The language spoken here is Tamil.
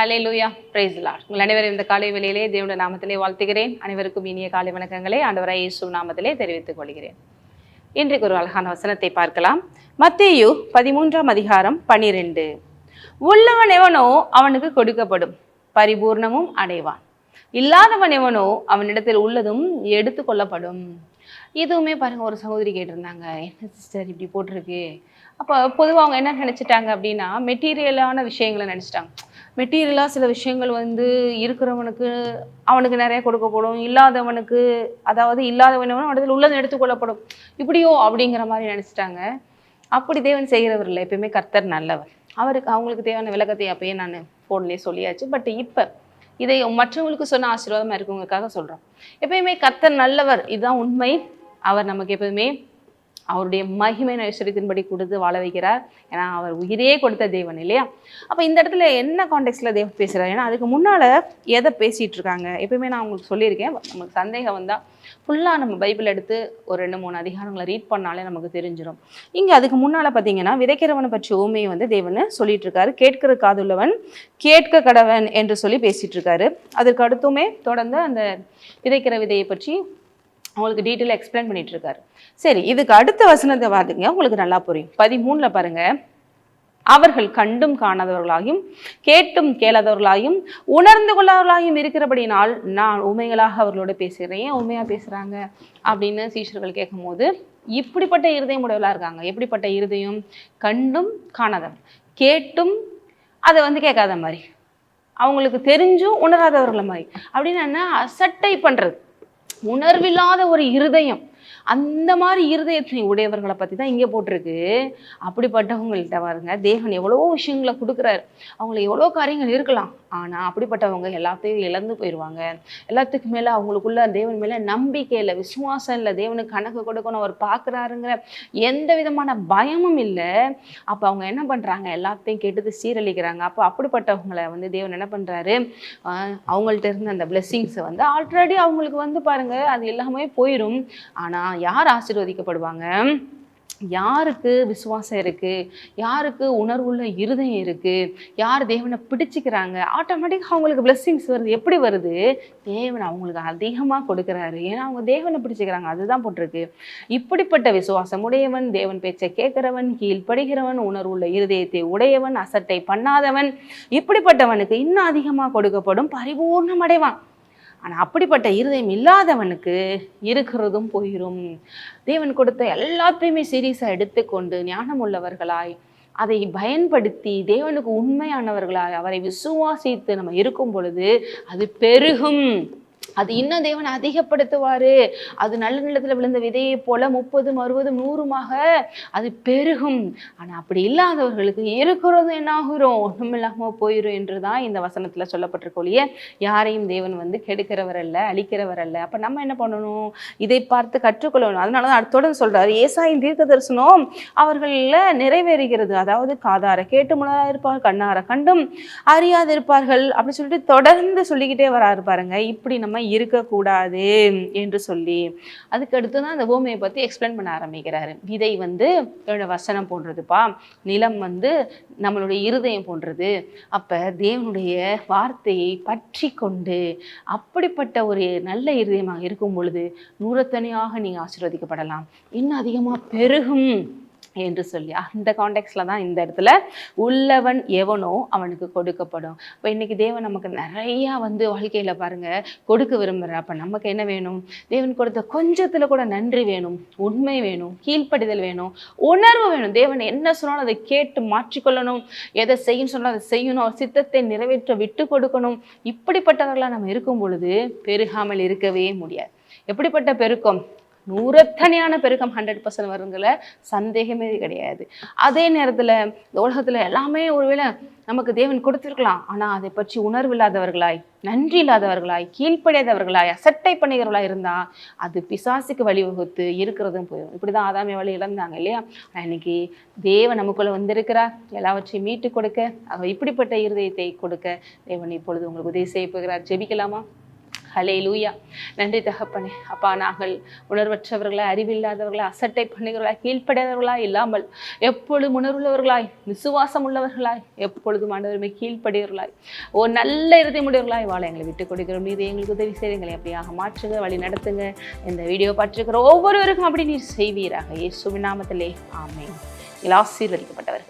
ஹலே லூயா பிரைஸ் லார்ட் உங்கள் அனைவரும் இந்த காலை வேளையிலே தேவனுடைய நாமத்திலே வாழ்த்துகிறேன். அனைவருக்கும் இனிய காலை வணக்கங்களை ஆண்டவராய் இயேசு நாமத்திலே தெரிவித்துக் கொள்கிறேன். இன்றைக்கு ஒரு அழகான வசனத்தை பார்க்கலாம். மத்தேயு பதிமூன்றாம் அதிகாரம் பனிரெண்டு. உள்ளவன் எவனோ அவனுக்கு கொடுக்கப்படும் பரிபூர்ணமும் அடைவான். இல்லாதவன் எவனோ அவனிடத்தில் உள்ளதும் எடுத்து கொள்ளப்படும். இதுவுமே பாருங்க ஒரு சகோதரி கேட்டிருந்தாங்க. என்ன சிஸ்டர் இப்படி போட்டிருக்கு? அப்போ பொதுவாக அவங்க என்ன நினச்சிட்டாங்க அப்படின்னா மெட்டீரியலான விஷயங்களை நினச்சிட்டாங்க. மெட்டீரியலாக சில விஷயங்கள் வந்து இருக்கிறவனுக்கு அவனுக்கு நிறைய கொடுக்கப்படும். இல்லாதவனுக்கு அதாவது இல்லாதவனவன் இடத்துல உள்ளது எடுத்துக்கொள்ளப்படும். இப்படியோ அப்படிங்கிற மாதிரி நினச்சிட்டாங்க. அப்படி தேவன் செய்கிறவர் இல்லை. எப்பயுமே கர்த்தர் நல்லவர். அவருக்கு அவங்களுக்கு தேவையான விளக்கத்தை அப்பயே நான் ஃபோன்லேயே சொல்லியாச்சு. பட் இப்போ இதை மற்றவங்களுக்கு சொன்ன ஆசீர்வாதமாக இருக்குவங்களுக்காக சொல்கிறோம் எப்பயுமே கர்த்தர் நல்லவர். இதுதான் உண்மை. அவர் நமக்கு எப்போதுமே அவருடைய மகிமை ஐஸ்வர்யத்தின்படி கொடுத்து வாழ வைக்கிறார். ஏன்னா அவர் உயிரே கொடுத்த தேவன் இல்லையா? அப்போ இந்த இடத்துல என்ன கான்டெக்ட்ல தேவன் பேசுகிறார் ஏன்னா அதுக்கு முன்னால் எதை பேசிகிட்டு இருக்காங்க? எப்பயுமே நான் உங்களுக்கு சொல்லியிருக்கேன். நமக்கு சந்தேகம் வந்தால் ஃபுல்லாக நம்ம பைபிள் எடுத்து ஒரு ரெண்டு மூணு அதிகாரங்களை ரீட் பண்ணாலே நமக்கு தெரிஞ்சிடும் இங்கே அதுக்கு முன்னால் பார்த்தீங்கன்னா விதைக்கிறவனை பற்றி ஊமையை வந்து தேவன் சொல்லிட்டு இருக்காரு. கேட்கிற காதுள்ளவன் கேட்க கடவன் என்று சொல்லி பேசிகிட்டு இருக்காரு. அதற்கு அடுத்துமே தொடர்ந்து அந்த விதைக்கிற விதையை பற்றி உங்களுக்கு டீட்டெயில் எக்ஸ்பிளைன் பண்ணிட்டு இருக்காரு சரி இதுக்கு அடுத்த வசனத்தை பார்த்துங்க உங்களுக்கு நல்லா புரியும். பதிமூணில் பாருங்க. அவர்கள் கண்டும் காணாதவர்களாயும் கேட்டும் கேளாதவர்களாயும் உணர்ந்து கொள்ளாதவர்களாயும் இருக்கிறபடினால் நான் உண்மைகளாக அவர்களோட பேசுகிறேன். ஏன் உண்மையாக பேசுகிறாங்க அப்படின்னு சீஷர்கள் கேட்கும்போது இப்படிப்பட்ட இருதயம் உடையவளாக இருக்காங்க. எப்படிப்பட்ட இருதயம்? கண்டும் காணாதவர் கேட்டும் அதை வந்து கேட்காத மாதிரி. அவங்களுக்கு தெரிஞ்சும் உணராதவர்களை மாதிரி. அப்படின்னு என்ன? அசட்டை பண்ணுறது உணர்வில்லாத ஒரு இருதயம். அந்த மாதிரி இருதயத்தை உடையவர்களை பற்றி தான் இங்கே போட்டிருக்கு. அப்படிப்பட்டவங்கள்ட்ட பாருங்க தேவன் எவ்வளோ விஷயங்களை கொடுக்குறாரு. அவங்களுக்கு எவ்வளோ காரியங்கள் இருக்கலாம். ஆனால் அப்படிப்பட்டவங்க எல்லாத்தையும் இழந்து போயிடுவாங்க எல்லாத்துக்கும் மேலே அவங்களுக்குள்ள தேவன் மேலே நம்பிக்கை இல்லை விசுவாசம் இல்லை தேவனுக்கு கணக்கு கொடுக்கணும் அவர் பார்க்குறாருங்கிற எந்த விதமான பயமும் இல்லை. அப்போ அவங்க என்ன பண்ணுறாங்க எல்லாத்தையும் கெட்டது சீரழிக்கிறாங்க. அப்போ அப்படிப்பட்டவங்களை வந்து தேவன் என்ன பண்ணுறாரு அவங்கள்ட்ட இருந்த அந்த பிளெஸ்ஸிங்ஸை வந்து ஆல்ரெடி அவங்களுக்கு வந்து பாருங்க அது எல்லாமே போயிடும் ஆனால் யார் ஆசீர்வதிக்கப்படுவாங்க? யாருக்கு விசுவாசம் இருக்குது யாருக்கு உணர்வுள்ள இருதயம் இருக்குது யார் தேவனை பிடிச்சிக்கிறாங்க? ஆட்டோமேட்டிக்காக அவங்களுக்கு blessings வருது. எப்படி வருது? தேவன் அவங்களுக்கு அதிகமாக கொடுக்குறாரு. ஏன்னா அவங்க தேவனை பிடிச்சிக்கிறாங்க. அதுதான் போட்டிருக்கு. இப்படிப்பட்ட விசுவாசம் உடையவன் தேவன் பேச்சை கேட்குறவன் கீழ்ப்படுகிறவன் உணர்வுள்ள இருதயத்தை உடையவன் அசட்டை பண்ணாதவன் இப்படிப்பட்டவனுக்கு இன்னும் அதிகமாக கொடுக்கப்படும் பரிபூர்ணம் அடைவான். ஆனால் அப்படிப்பட்ட இருதயம் இல்லாதவனுக்கு இருக்கிறதும் போயிடும் தேவன் கொடுத்த எல்லாத்தையுமே சீரியஸாக எடுத்துக்கொண்டு ஞானம் உள்ளவர்களாய் அதை பயன்படுத்தி தேவனுக்கு உண்மையானவர்களாய் அவரை விசுவாசித்து நம்ம இருக்கும் பொழுது அது பெருகும். அது இன்னும் தேவன் அதிகப்படுத்துவாரு. அது நல்ல நிலத்துல விழுந்த விதையை போல முப்பதும் அறுபதும் நூறுமாக அது பெருகும். ஆனா அப்படி இல்லாதவர்களுக்கு இருக்கிறது என்னாகிறோம்? ஆகுறோம் ஒண்ணும் இல்லாம என்றுதான் இந்த வசனத்துல சொல்லப்பட்டிருக்கோழிய யாரையும் தேவன் வந்து கெடுக்கிறவர் அல்ல அழிக்கிறவர் அல்ல. அப்ப நம்ம என்ன பண்ணணும்? இதை பார்த்து கற்றுக்கொள்ளணும். அதனாலதான் அடுத்தோட சொல்றாரு ஏசாயின் தீர்க்க தரிசனம் அவர்கள நிறைவேறுகிறது. அதாவது காதார கேட்டு முனரா இருப்பார்கள் கண்ணார கண்டும் அறியாதிருப்பார்கள் அப்படி சொல்லிட்டு தொடர்ந்து சொல்லிக்கிட்டே வராரு பாருங்க. இப்படி நம்ம இருக்கக்கூடாது என்று சொல்லி அதுக்கடுத்து தான் அந்த பூமியை பற்றி எக்ஸ்பிளைன் பண்ண ஆரம்பிக்கிறாரு. விதை வந்து வசனம் போன்றதுப்பா நிலம் வந்து நம்மளுடைய இருதயம் போன்றது. அப்போ தேவனுடைய வார்த்தையை பற்றி கொண்டு அப்படிப்பட்ட ஒரு நல்ல இருதயமாக இருக்கும் பொழுது நூறத்தனையாக நீங்கள் ஆசீர்வதிக்கப்படலாம். இன்னும் அதிகமாக பெருகும். என்று சொல்லி அந்த காண்டெக்ட்ஸில் தான் இந்த இடத்துல உள்ளவன் எவனோ அவனுக்கு கொடுக்கப்படும். இப்போ இன்னைக்கு தேவன் நமக்கு நிறையா வந்து வாழ்க்கையில பாருங்க கொடுக்க விரும்புகிற அப்போ நமக்கு என்ன வேணும்? தேவன் கொடுத்த கொஞ்சத்துல கூட நன்றி வேணும் உண்மை வேணும் கீழ்ப்படிதல் வேணும் உணர்வு வேணும். தேவன் என்ன சொன்னாலும் அதை கேட்டு மாற்றிக்கொள்ளணும். எதை செய்யணும் சொன்னாலும் அதை செய்யணும். அவர் சித்தத்தை நிறைவேற்ற விட்டு கொடுக்கணும். இப்படிப்பட்டவர்களாக நம்ம இருக்கும் பொழுது பெருகாமல் இருக்கவே முடியாது. எப்படிப்பட்ட பெருக்கம்? நூறத்தனையான பெருக்கம் ஹண்ட்ரட் பர்சன்ட் வருங்கிற சந்தேகமே கிடையாது. அதே நேரத்தில் இந்த உலகத்தில் எல்லாமே ஒருவேளை நமக்கு தேவன் கொடுத்துருக்கலாம். ஆனால் அதை பற்றி உணர்வு இல்லாதவர்களாய் நன்றி இல்லாதவர்களாய் கீழ்ப்படையாதவர்களாய் அசட்டை பண்ணுகிறவர்களாய் இருந்தால் அது பிசாசுக்கு வழிவகுத்து இருக்கிறதும் போயிடும். இப்படி தான் ஆதாமே வழி இழந்தாங்க இல்லையா? இன்னைக்கு தேவன் நமக்குள்ள வந்திருக்கிறார். எல்லாவற்றையும் மீட்டு கொடுக்க அவர் இப்படிப்பட்ட இருதயத்தை கொடுக்க தேவன் இப்பொழுது உங்களுக்கு உதவி செய்ய போகிறார். ஜெபிக்கலாமா? ஹலே லூயா நன்றி தகப்பனே. அப்பா நாங்கள் உணர்வற்றவர்களா அறிவில்லாதவர்களா அசட்டை பண்ணுகிறவர்களா கீழ்ப்படையவர்களா இல்லாமல் எப்பொழுதும் உணர்வுள்ளவர்களாய் விசுவாசம் உள்ளவர்களாய் எப்பொழுதும் ஆண்டவருமே கீழ்ப்படையவர்களாய் ஓ நல்ல இறுதிமுடையவர்களாய் வாழ எங்களை விட்டுக் கொடுக்கிறோம். நீர் எங்களுக்கு உதவி செய்து எங்களை அப்படியாக மாற்றுங்க வழி நடத்துங்க. இந்த வீடியோ பார்த்துருக்கிற ஒவ்வொருவருக்கும் அப்படி நீர் செய்வீராக. ஏ நாமத்திலே. ஆமே நீங்கள் ஆசீர்வதிக்கப்பட்டவர்கள்.